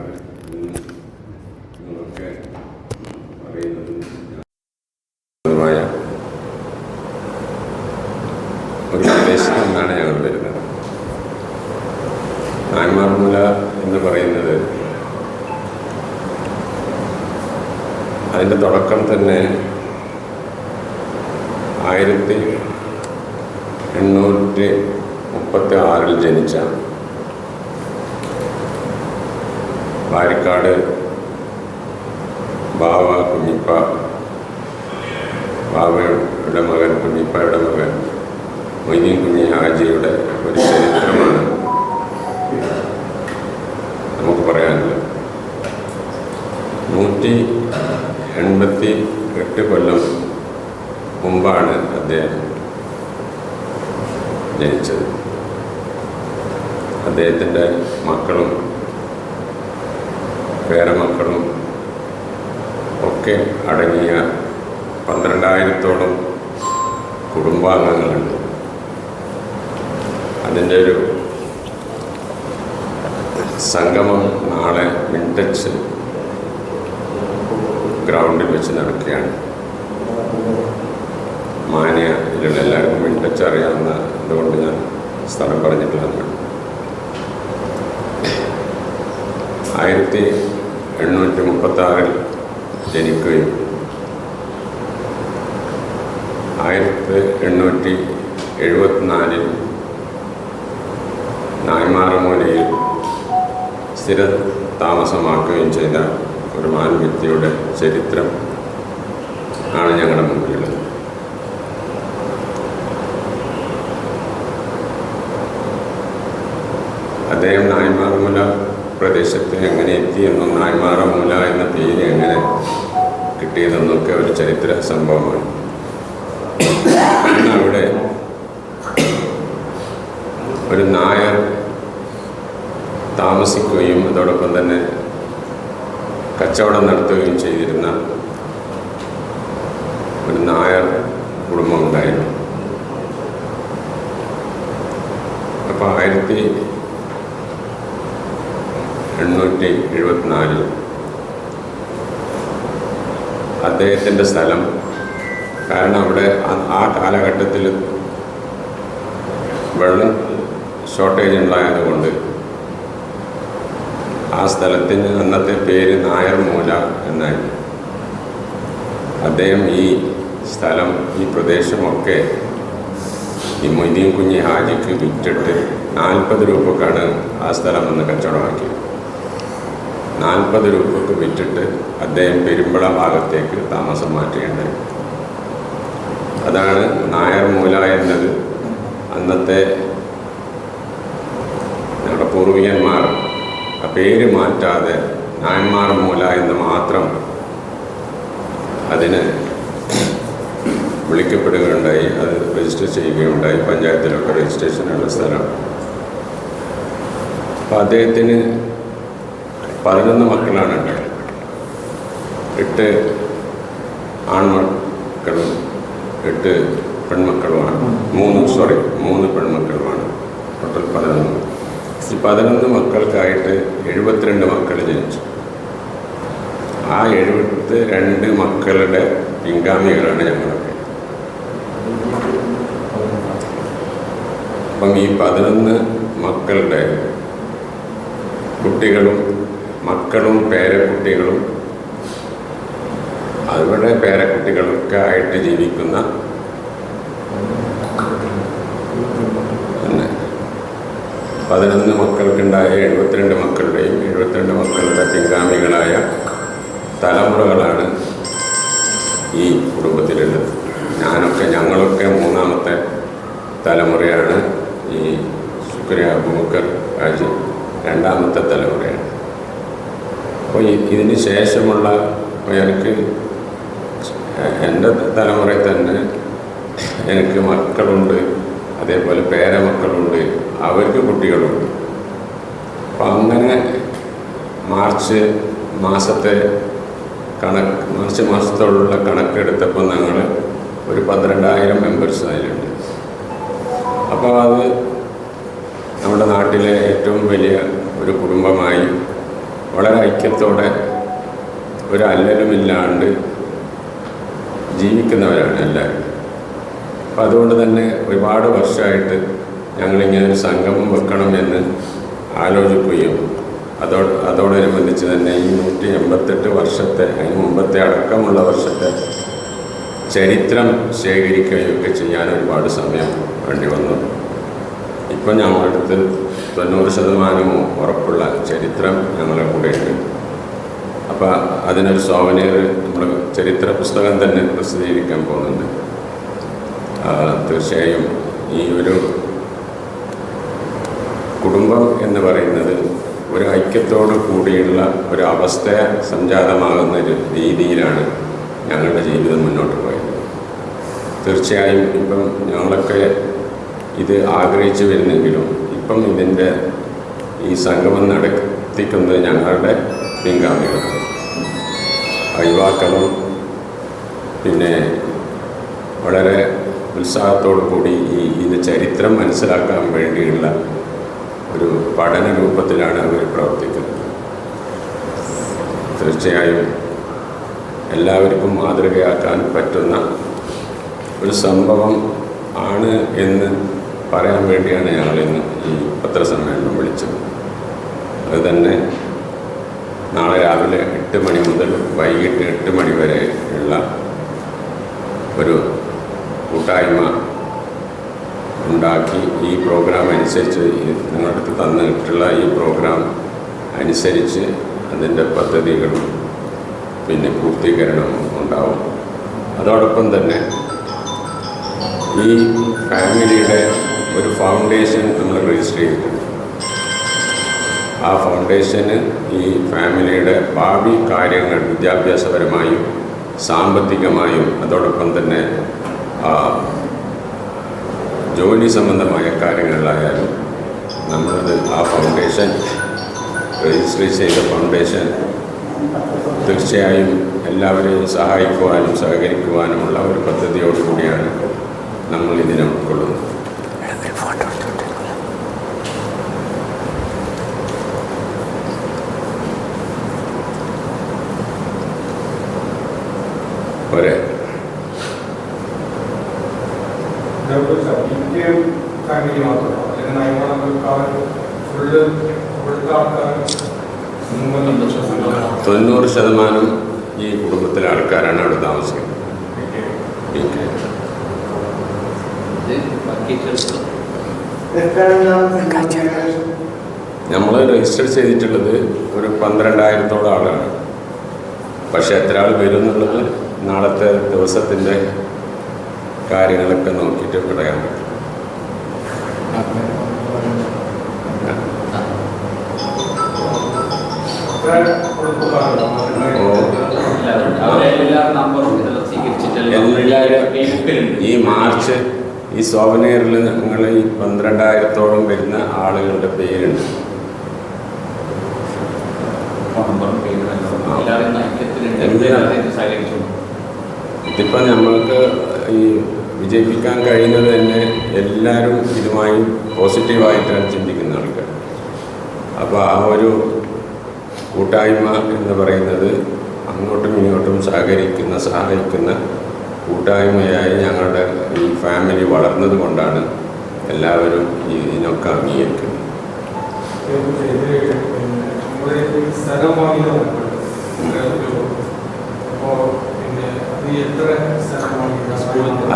ഉണ്ടാകാൻ നിങ്ങളൊക്കെ അറിയുന്നതും ഒരു പ്രദേശത്ത് നിന്നാണ് ഞങ്ങൾ വരുന്നത് നാൻമാർമുല എന്ന് പറയുന്നത് അതിന്റെ തുടക്കം തന്നെ ആയിരത്തി എണ്ണൂറ്റി മുപ്പത്തി ആറിൽ ജനിച്ച വാരിക്കാട് ബാവ കുഞ്ഞിപ്പ ബാവയുടെ മകൻ കുഞ്ഞിപ്പയുടെ മകൻ മൊയ്തീൻ കുഞ്ഞി ഹാജിയുടെ ഒരു ചരിത്രമാണ് നമുക്ക് പറയാനുള്ളത്. നൂറ്റി എൺപത്തി എട്ട് കൊല്ലം മുമ്പാണ് അദ്ദേഹം ജനിച്ചത്. അദ്ദേഹത്തിന്റെ മക്കളും പേരമക്കളും ഒക്കെ അടങ്ങിയ പന്ത്രണ്ടായിരത്തോളം കുടുംബാംഗങ്ങളുണ്ട്. അതിന്റെ ഒരു സംഗമം നാളെ മിൻടച്ച് ഗ്രൗണ്ടിൽ വെച്ച് നടക്കുകയാണ്. മാന്യ ഇതിലുള്ള എല്ലാവർക്കും മിൻടച്ച് അറിയാവുന്ന അതുകൊണ്ട് ഞാൻ സ്ഥലം പറഞ്ഞിട്ടുള്ളതാണ്. ആയിരത്തി എണ്ണൂറ്റി മുപ്പത്തി ആറിൽ ജനിക്കുകയും ആയിരത്തി എണ്ണൂറ്റി എഴുപത്തിനാലിൽ നായ്മാറമൂലയിൽ സ്ഥിര താമസമാക്കുകയും ചെയ്ത ഒരു മാൻ വ്യക്തിയുടെ ചരിത്രം ആണ് ഞങ്ങളുടെ മുമ്പിലുള്ളത് അദ്ദേഹം നായ്മാറമുല പ്രദേശത്ത് എങ്ങനെ എത്തിയെന്നും നായ്മാറമുല എന്ന പേര് എങ്ങനെ കിട്ടിയതെന്നൊക്കെ ഒരു ചരിത്ര സംഭവമാണ്. അവിടെ ഒരു നായർ താമസിക്കുകയും അതോടൊപ്പം തന്നെ കച്ചവടം നടത്തുകയും ചെയ്തിരുന്ന ഒരു നായർ കുടുംബം ഉണ്ടായിരുന്നു. അപ്പോൾ ആയിരത്തി എണ്ണൂറ്റി എഴുപത്തിനാലിൽ അദ്ദേഹത്തിന്റെ സ്ഥലം. കാരണം അവിടെ ആ- കാലഘട്ടത്തിൽ വെള്ളം ഷോർട്ടേജ് ഉണ്ടായതുകൊണ്ട് ആ സ്ഥലത്തിന് അന്നത്തെ പേര് നായർ മൂല എന്നായിരുന്നു അദ്ദേഹം ഈ സ്ഥലം ഈ പ്രദേശമൊക്കെ ഈ മൊയ്തീൻ കുഞ്ഞി ഹാജിക്ക് വിറ്റിട്ട് നാൽപ്പത് രൂപക്കാണ് ആ സ്ഥലം ഒന്ന് കച്ചവടമാക്കിയത്. നാൽപ്പത് രൂപക്ക് വിറ്റിട്ട് അദ്ദേഹം പെരുമ്പള ഭാഗത്തേക്ക് താമസം മാറ്റുകയുണ്ടായി അതാണ് നായർ മൂല എന്നത്. അന്നത്തെ നമ്മുടെ പൂർവികന്മാർ ആ പേര് മാറ്റാതെ നായന്മാർ മൂല എന്ന് മാത്രം അതിന് വിളിക്കപ്പെടുകയുണ്ടായി. അത് രജിസ്റ്റർ ചെയ്യുകയുണ്ടായി. പഞ്ചായത്തിലൊക്കെ രജിസ്ട്രേഷനുള്ള സ്ഥലം. അപ്പം അദ്ദേഹത്തിന് പതിനൊന്ന് മക്കളാണ് ഉണ്ടായത് എട്ട് ആൺമക്കളും എട്ട് പെൺമക്കളുമാണ്. മൂന്ന് സോറി മൂന്ന് പെൺമക്കളുമാണ്. ടോട്ടൽ പതിനൊന്ന്. ഈ പതിനൊന്ന് മക്കൾക്കായിട്ട് എഴുപത്തിരണ്ട് മക്കൾ ജനിച്ചു. ആ എഴുപത്തി രണ്ട് മക്കളുടെ പിൻഗാമികളാണ് ഞങ്ങളൊക്കെ. അപ്പം ഈ പതിനൊന്ന് മക്കളുടെ കുട്ടികളും മക്കളും പേരക്കുട്ടികളും അവരുടെ പേരക്കുട്ടികളൊക്കെ ആയിട്ട് ജീവിക്കുന്ന പതിനൊന്ന് മക്കൾക്കുണ്ടായ എഴുപത്തിരണ്ട് മക്കളുടെയും എഴുപത്തിരണ്ട് മക്കളുടെ പിൻഗാമികളായ തലമുറകളാണ് ഈ കുടുംബത്തിലുള്ളത്. ഞാനൊക്കെ ഞങ്ങളൊക്കെ മൂന്നാമത്തെ തലമുറയാണ് ഈ ശുക്രിയ അബുബക്കർ രാജ്യം രണ്ടാമത്തെ ഈ- ഇതിന് ശേഷമുള്ള എനിക്ക് എന്റെ തലമുറയിൽ തന്നെ എനിക്ക് മക്കളുണ്ട് അതേപോലെ പേരമക്കളുണ്ട് അവർക്ക് കുട്ടികളുണ്ട്. അപ്പം അങ്ങനെ മാർച്ച് മാസത്തെ കണക്ക് മാർച്ച് മാസത്തോടുള്ള കണക്കെടുത്തപ്പോൾ ഞങ്ങൾ ഒരു പന്ത്രണ്ടായിരം മെമ്പേഴ്സ് അതിലുണ്ട്. അപ്പോൾ അത് നമ്മുടെ നാട്ടിലെ ഏറ്റവും വലിയ ഒരു കുടുംബമായി വളരെ ഐക്യത്തോടെ ഒരു അല്ലലുമില്ലാണ്ട് ജീവിക്കുന്നവരാണ് എല്ലാവരും. അപ്പം അതുകൊണ്ട് തന്നെ ഒരുപാട് വർഷമായിട്ട് ഞങ്ങളിങ്ങനെ ഒരു സംഗമം വെക്കണം എന്ന് ആലോചിക്കുകയും അതോട് അതോടനുബന്ധിച്ച് തന്നെ ഈ നൂറ്റി എൺപത്തെട്ട് വർഷത്തെ അതിന് മുമ്പത്തെ അടക്കമുള്ള വർഷത്തെ ചരിത്രം ശേഖരിക്കുകയൊക്കെ ചെയ്യാൻ ഒരുപാട് സമയം വേണ്ടി വന്നു. ഇപ്പം ഞങ്ങളടുത്ത് തൊണ്ണൂറ് ശതമാനവും ഉറപ്പുള്ള ചരിത്രം ഞങ്ങളുടെ കൂടെ ഉണ്ട് അപ്പോൾ അതിനൊരു സോവനിയർ നമ്മൾ ചരിത്ര പുസ്തകം തന്നെ പ്രസിദ്ധീകരിക്കാൻ പോകുന്നുണ്ട്. തീർച്ചയായും ഈ ഒരു കുടുംബം എന്ന് പറയുന്നത് ഒരു ഐക്യത്തോട് കൂടിയുള്ള ഒരു അവസ്ഥ സംജാതമാകുന്ന ഒരു രീതിയിലാണ് ഞങ്ങളുടെ ജീവിതം മുന്നോട്ട് പോയത്. തീർച്ചയായും ഇപ്പം ഞങ്ങളൊക്കെ ഇത് ആഗ്രഹിച്ചു വരുന്നെങ്കിലും ഇപ്പം ഇതിന്റെ ഈ സംഗമം നടത്തിക്കുന്നത് ഞങ്ങളുടെ പിൻഗാമികൾ. യുവാക്കളും പിന്നെ വളരെ ഉത്സാഹത്തോടു കൂടി ഈ ഇത് ചരിത്രം മനസ്സിലാക്കാൻ വേണ്ടിയുള്ള ഒരു പഠന രൂപത്തിലാണ് അവർ പ്രവർത്തിക്കുന്നത്. തീർച്ചയായും എല്ലാവർക്കും മാതൃകയാക്കാൻ പറ്റുന്ന ഒരു സംഭവം ആണ് എന്ന് പറയാൻ വേണ്ടിയാണ് ഈ പത്രസമ്മേളനം വിളിച്ചത്. അത് തന്നെ നാളെ രാവിലെ എട്ട് മണി മുതൽ വൈകിട്ട് എട്ട് മണി വരെ ഉള്ള ഒരു കൂട്ടായ്മ ഉണ്ടാക്കി ഈ പ്രോഗ്രാം അനുസരിച്ച് നിങ്ങളടുത്ത് തന്നിട്ടുള്ള ഈ പ്രോഗ്രാം അനുസരിച്ച് അതിന്റെ പദ്ധതികളും പിന്നെ പൂർത്തീകരണവും ഉണ്ടാവും. അതോടൊപ്പം തന്നെ ഈ ഫാമിലിയുടെ ഒരു ഫൗണ്ടേഷൻ നമ്മൾ രജിസ്റ്റർ ചെയ്തിട്ടുണ്ട്. ആ ഫൗണ്ടേഷന് ഈ ഫാമിലിയുടെ ഭാവി കാര്യങ്ങൾ വിദ്യാഭ്യാസപരമായും സാമ്പത്തികമായും അതോടൊപ്പം തന്നെ ജോലി സംബന്ധമായ കാര്യങ്ങളിലായാലും നമ്മളത് ആ ഫൗണ്ടേഷൻ രജിസ്റ്റർ ചെയ്ത ഫൗണ്ടേഷൻ തീർച്ചയായും എല്ലാവരെയും സഹായിക്കുവാനും സഹകരിക്കുവാനുമുള്ള ഒരു പദ്ധതിയോടുകൂടിയാണ് നമ്മൾ ഇതിനെ ഉൾക്കൊള്ളുന്നത്. തൊണ്ണൂറ് ശതമാനം ഈ കുടുംബത്തിലെ ആൾക്കാരാണ് അവിടെ താമസിക്കുന്നത്. നമ്മൾ രജിസ്റ്റർ ചെയ്തിട്ടുള്ളത് ഒരു പന്ത്രണ്ടായിരത്തോളം ആളാണ്. പക്ഷെ എത്ര ആൾ വരും എന്നുള്ളത് നാളത്തെ ദിവസത്തിന്റെ കാര്യങ്ങളൊക്കെ നോക്കിയിട്ട് പറയാൻ പറ്റും. ഈ മാർച്ച് ഈ സോവനീറിൽ നിങ്ങൾ ഈ പന്ത്രണ്ടായിരത്തോളം വരുന്ന ആളുകളുടെ പേരുണ്ട്. ഇതിപ്പോ നമ്മൾക്ക് ഈ വിജയിപ്പിക്കാൻ കഴിയുന്നത് തന്നെ എല്ലാവരും ഇതുമായി പോസിറ്റീവായിട്ടാണ് ചിന്തിക്കുന്ന ആൾക്കാർ. അപ്പോൾ ആ ഒരു കൂട്ടായ്മ എന്ന് പറയുന്നത് അങ്ങോട്ടും ഇങ്ങോട്ടും സഹകരിക്കുന്ന സഹായിക്കുന്ന കൂട്ടായ്മയായി ഞങ്ങളുടെ ഈ ഫാമിലി വളർന്നത് കൊണ്ടാണ് എല്ലാവരും ഈ ഇതിനൊക്കെ അംഗീകരിക്കുന്നത്.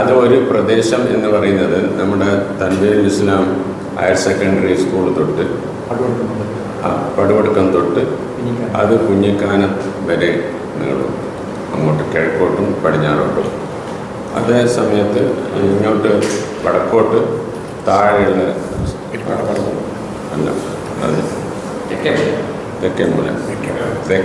അത് ഒരു പ്രദേശം എന്ന് പറയുന്നത് നമ്മുടെ Tanveer Islam higher secondary school തൊട്ട് പടുവടുക്കം തൊട്ട് അത് കുഞ്ഞിക്കാനം വരെ നീളും. അങ്ങോട്ട് കിഴക്കോട്ടും പടിഞ്ഞാറോട്ടും. അതേ സമയത്ത് ഇങ്ങോട്ട് വടക്കോട്ട് താഴെയുള്ള അല്ല അത് തെക്കേ മൂല. തെക്കേ